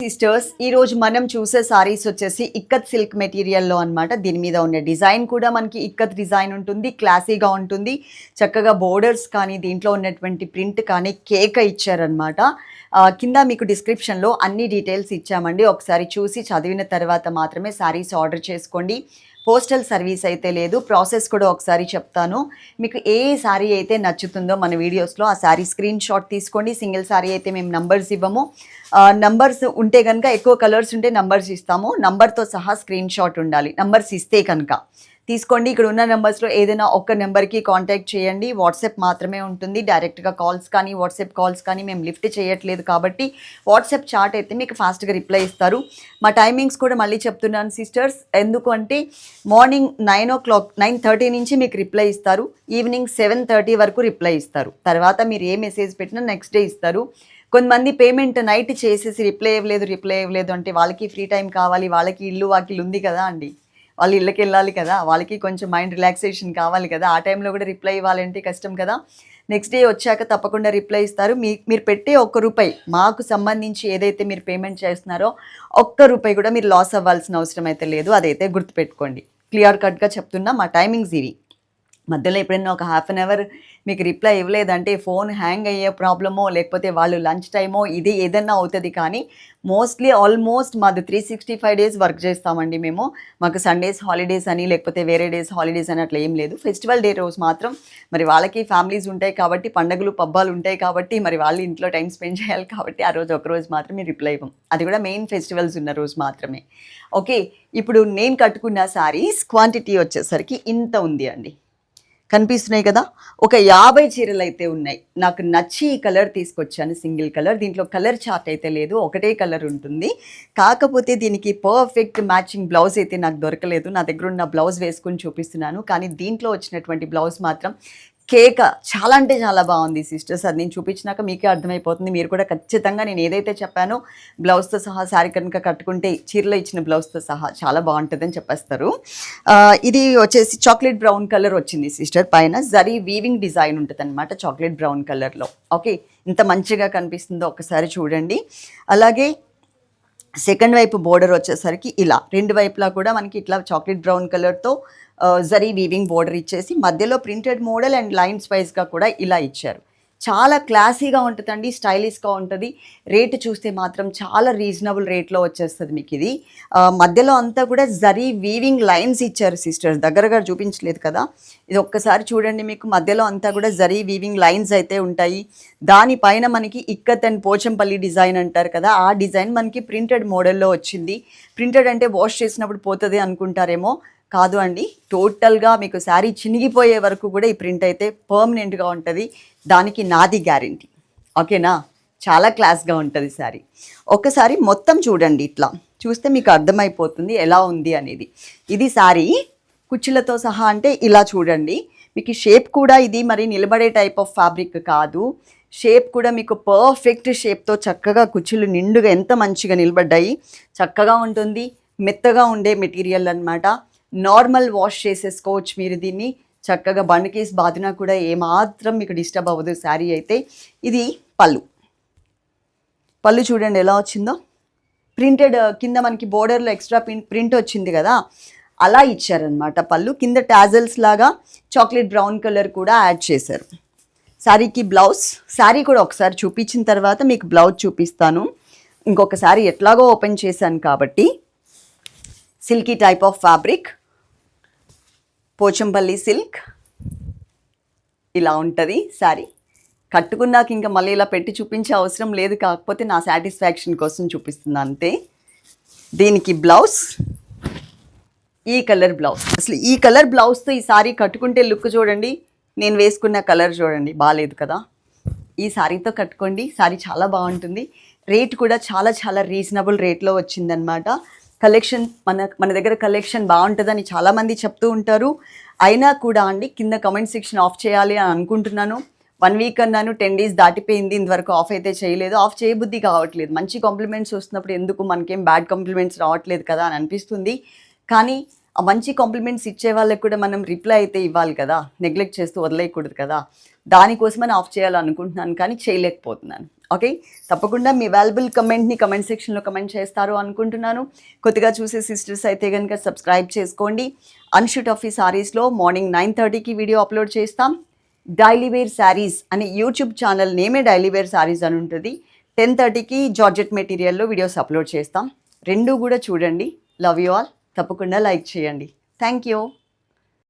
Sisters ఈ రోజు మనం చూసే సారీస్ వచ్చేసి ఇక్కత్ సిల్క్ మెటీరియల్లో అనమాట దీని మీద ఉన్న డిజైన్ కూడా మనకి ఇక్కత్ డిజైన్ ఉంటుంది క్లాసీగా ఉంటుంది. చక్కగా బోర్డర్స్ కానీ దీంట్లో ఉన్నటువంటి ప్రింట్ కానీ కేక ఇచ్చారనమాట కింద మీకు డిస్క్రిప్షన్లో అన్ని డీటెయిల్స్ ఇచ్చామండి. ఒకసారి చూసి చదివిన తర్వాత మాత్రమే సారీస్ ఆర్డర్ చేసుకోండి. పోస్టల్ సర్వీస్ అయితే లేదు. ప్రాసెస్ కూడా ఒకసారి చెప్తాను. మీకు ఏ శారీ అయితే నచ్చుతుందో మన వీడియోస్లో ఆ శారీ స్క్రీన్ షాట్ తీసుకోండి. సింగిల్ శారీ అయితే మేము నంబర్స్ ఇవ్వము. నంబర్స్ ఉంటే కనుక ఎక్కువ కలర్స్ ఉంటే నంబర్స్ ఇస్తాము. నంబర్తో సహా స్క్రీన్ షాట్ ఉండాలి. నంబర్స్ ఇస్తే కనుక. తీసుకోండి. ఇక్కడ ఉన్న నెంబర్స్లో ఏదైనా ఒక్క నెంబర్కి కాంటాక్ట్ చేయండి. వాట్సాప్ మాత్రమే ఉంటుంది. డైరెక్ట్గా కాల్స్ కానీ వాట్సాప్ కాల్స్ కానీ మేము లిఫ్ట్ చేయట్లేదు కాబట్టి వాట్సాప్ చాట్ అయితే మీకు ఫాస్ట్గా రిప్లై ఇస్తారు. మా టైమింగ్స్ కూడా మళ్ళీ చెప్తున్నాను సిస్టర్స్. ఎందుకంటే morning nine o'clock nine thirty నుంచి మీకు రిప్లై ఇస్తారు. ఈవినింగ్ సెవెన్ థర్టీ వరకు రిప్లై ఇస్తారు. తర్వాత మీరు ఏ మెసేజ్ పెట్టినా నెక్స్ట్ డే ఇస్తారు. కొంతమంది పేమెంట్ నైట్ చేసేసి రిప్లై ఇవ్వలేదు రిప్లై ఇవ్వలేదు అంటే వాళ్ళకి ఫ్రీ టైం కావాలి వాళ్ళకి ఇల్లు వాకిలు ఉంది కదా అండి. వాళ్ళు ఇళ్ళకి వెళ్ళాలి కదా వాళ్ళకి కొంచెం మైండ్ రిలాక్సేషన్ కావాలి కదా ఆ టైంలో కూడా రిప్లై ఇవ్వాలంటే కష్టం కదా. నెక్స్ట్ డే వచ్చాక తప్పకుండా రిప్లై ఇస్తారు. మీ మీరు పెట్టే ఒక్క రూపాయి మాకు సంబంధించి ఏదైతే మీరు పేమెంట్ చేస్తున్నారో ఒక్క రూపాయి కూడా మీరు లాస్ అవ్వాల్సిన అవసరం అయితే లేదు. అదైతే గుర్తుపెట్టుకోండి. క్లియర్ కట్గా చెప్తున్నా మా టైమింగ్స్ ఇవి మధ్యలో ఎప్పుడైనా ఒక హాఫ్ అన్ అవర్ మీకు రిప్లై ఇవ్వలేదంటే ఫోన్ హ్యాంగ్ అయ్యే ప్రాబ్లమో లేకపోతే వాళ్ళు లంచ్ టైమో ఇది ఏదన్నా అవుతుంది. కానీ మోస్ట్లీ ఆల్మోస్ట్ మాది three sixty five days work చేస్తామండి మేము. మాకు సండేస్ హాలిడేస్ అని లేకపోతే వేరే డేస్ హాలిడేస్ అని అట్లా ఏం లేదు. ఫెస్టివల్ డే రోజు మాత్రం మరి వాళ్ళకి ఫ్యామిలీస్ ఉంటాయి కాబట్టి పండగలు పబ్బాలు ఉంటాయి కాబట్టి మరి వాళ్ళు ఇంట్లో టైం స్పెండ్ చేయాలి కాబట్టి ఆ రోజు ఒక రోజు మాత్రమే రిప్లై ఇవ్వం. అది కూడా మెయిన్ ఫెస్టివల్స్ ఉన్న రోజు మాత్రమే. ఓకే ఇప్పుడు నేను కట్టుకున్న శారీస్ క్వాంటిటీ వచ్చేసరికి ఇంత ఉంది అండి. కనిపిస్తున్నాయి కదా? ఒక యాభై చీరలు అయితే ఉన్నాయి. నాకు నచ్చి ఈ కలర్ తీసుకొచ్చాను సింగిల్ కలర్. దీంట్లో కలర్ చార్ట్ అయితే లేదు ఒకటే కలర్ ఉంటుంది. కాకపోతే దీనికి పర్ఫెక్ట్ మ్యాచింగ్ బ్లౌజ్ అయితే నాకు దొరకలేదు. నా దగ్గర ఉన్న బ్లౌజ్ వేసుకుని చూపిస్తున్నాను. కానీ దీంట్లో వచ్చినటువంటి బ్లౌజ్ మాత్రం కేక చాలా అంటే చాలా బాగుంది సిస్టర్స్. అది నేను చూపించినాక మీకే అర్థమైపోతుంది. మీరు కూడా ఖచ్చితంగా నేను ఏదైతే చెప్పానో బ్లౌజ్తో సహా శారీ కనుక కట్టుకుంటే చీరలో ఇచ్చిన బ్లౌజ్తో సహా చాలా బాగుంటుందని చెప్పేస్తారు. ఇది వచ్చేసి చాక్లెట్ బ్రౌన్ కలర్ వచ్చింది సిస్టర్. పైన జరీ వీవింగ్ డిజైన్ ఉంటుంది అనమాట చాక్లెట్ బ్రౌన్ కలర్లో. ఓకే ఇంత మంచిగా కనిపిస్తుందో ఒకసారి చూడండి. అలాగే సెకండ్ వైపు బోర్డర్ వచ్చేసరికి ఇలా. రెండు వైపులా కూడా మనకి ఇట్లా చాక్లెట్ బ్రౌన్ కలర్తో జరీ వీవింగ్ బోర్డర్ ఇచ్చేసి మధ్యలో ప్రింటెడ్ మోడల్ అండ్ లైన్స్ వైజ్గా కూడా ఇలా ఇచ్చారు. చాలా క్లాసీగా ఉంటుందండి స్టైలిష్గా ఉంటుంది. రేటు చూస్తే మాత్రం చాలా రీజనబుల్ రేట్లో వచ్చేస్తుంది మీకు ఇది మధ్యలో అంతా కూడా జరీ వీవింగ్ లైన్స్ ఇచ్చారు సిస్టర్స్. దగ్గరగా చూపించలేదు కదా. ఇది ఒక్కసారి చూడండి మీకు. మధ్యలో అంతా కూడా జరీ వీవింగ్ లైన్స్ అయితే ఉంటాయి. దానిపైన మనకి ఇక్కత్ అండ్ పోచంపల్లి డిజైన్ అంటారు కదా. ఆ డిజైన్ మనకి ప్రింటెడ్ మోడల్లో వచ్చింది. ప్రింటెడ్ అంటే వాష్ చేసినప్పుడు పోతుంది అనుకుంటారేమో. కాదు అండి. టోటల్గా మీకు శారీ చినిగిపోయే వరకు కూడా ఈ ప్రింట్ అయితే పర్మనెంట్గా ఉంటుంది. దానికి నాది గ్యారంటీ. ఓకేనా? చాలా క్లాస్గా ఉంటుంది శారీ. ఒక్కసారి మొత్తం చూడండి ఇట్లా. చూస్తే మీకు అర్థమైపోతుంది ఎలా ఉంది అనేది. ఇది శారీ కుచ్చులతో సహా అంటే ఇలా చూడండి. మీకు షేప్ కూడా ఇది మరి నిలబడే టైప్ ఆఫ్ ఫ్యాబ్రిక్ కాదు. షేప్ కూడా మీకు పర్ఫెక్ట్ షేప్తో చక్కగా కుచ్చులు నిండుగా ఎంత మంచిగా నిలబడ్డాయి. చక్కగా ఉంటుంది. మెత్తగా ఉండే మెటీరియల్ అనమాట నార్మల్ వాష్ చేసేసుకోవచ్చు మీరు దీన్ని. చక్కగా బండకేసి బాదినా కూడా ఏమాత్రం మీకు డిస్టర్బ్ అవ్వదు. శారీ అయితే ఇది పళ్ళు. పళ్ళు చూడండి ఎలా వచ్చిందో. ప్రింటెడ్ కింద మనకి బోర్డర్లో ఎక్స్ట్రా ప్రింట్ ప్రింట్ వచ్చింది కదా. అలా ఇచ్చారనమాట పళ్ళు. కింద టాజల్స్ లాగా చాక్లెట్ బ్రౌన్ కలర్ కూడా యాడ్ చేశారు. శారీకి బ్లౌజ్. శారీ కూడా ఒకసారి చూపించిన తర్వాత మీకు బ్లౌజ్ చూపిస్తాను. ఇంకొకసారి ఎట్లాగో ఓపెన్ చేశాను కాబట్టి. Silky type of fabric. Pochampally silk. ఇలా ఉంటుంది శారీ కట్టుకున్నాక ఇంకా మళ్ళీ ఇలా పెట్టి చూపించే అవసరం లేదు కాకపోతే నా సాటిస్ఫాక్షన్ కోసం చూపిస్తుంది అంతే. దీనికి బ్లౌజ్. ఈ కలర్ బ్లౌజ్. అసలు ఈ కలర్ బ్లౌజ్తో ఈ సారీ కట్టుకుంటే లుక్ చూడండి. నేను వేసుకున్న కలర్ చూడండి బాగాలేదు కదా. ఈ శారీతో కట్టుకోండి సారీ చాలా బాగుంటుంది. రేట్ కూడా చాలా చాలా రీజనబుల్ రేట్లో వచ్చిందనమాట కలెక్షన్ మన మన దగ్గర కలెక్షన్ బాగుంటుందని చాలామంది చెప్తూ ఉంటారు. అయినా కూడా అండి కింద కమెంట్ సెక్షన్ ఆఫ్ చేయాలి అని అనుకుంటున్నాను. వన్ వీక్ అన్నాను టెన్ డేస్ దాటిపోయింది ఇంతవరకు ఆఫ్ అయితే చేయలేదు. ఆఫ్ చేయబుద్ధి కావట్లేదు. మంచి కాంప్లిమెంట్స్ వస్తున్నప్పుడు ఎందుకు మనకేం బ్యాడ్ కాంప్లిమెంట్స్ రావట్లేదు కదా అని అనిపిస్తుంది. కానీ ఆ మంచి కాంప్లిమెంట్స్ ఇచ్చే వాళ్ళకి కూడా మనం రిప్లై అయితే ఇవ్వాలి కదా. నెగ్లెక్ట్ చేస్తూ వదిలేయకూడదు కదా. దానికోసమని ఆఫ్ చేయాలనుకుంటున్నాను కానీ చేయలేకపోతున్నాను. ఓకే? తప్పకుండా మీ వాల్యుబుల్ కమెంట్ని కమెంట్ సెక్షన్లో కమెంట్ చేస్తారు అనుకుంటున్నాను. కొత్తగా చూసే సిస్టర్స్ అయితే కనుక సబ్స్క్రైబ్ చేసుకోండి. అన్షూట్ ఆఫీ సారీస్లో మార్నింగ్ నైన్ థర్టీకి వీడియో అప్లోడ్ చేస్తాం. డైలీ వేర్ శారీస్ అనే యూట్యూబ్ ఛానల్ నేమే డైలీ వేర్ శారీస్ అని ఉంటుంది. టెన్ థర్టీకి జార్జెట్ మెటీరియల్లో వీడియోస్ అప్లోడ్ చేస్తాం. రెండు కూడా చూడండి. లవ్ యూ ఆల్ తప్పకుండా లైక్ చేయండి. Thank you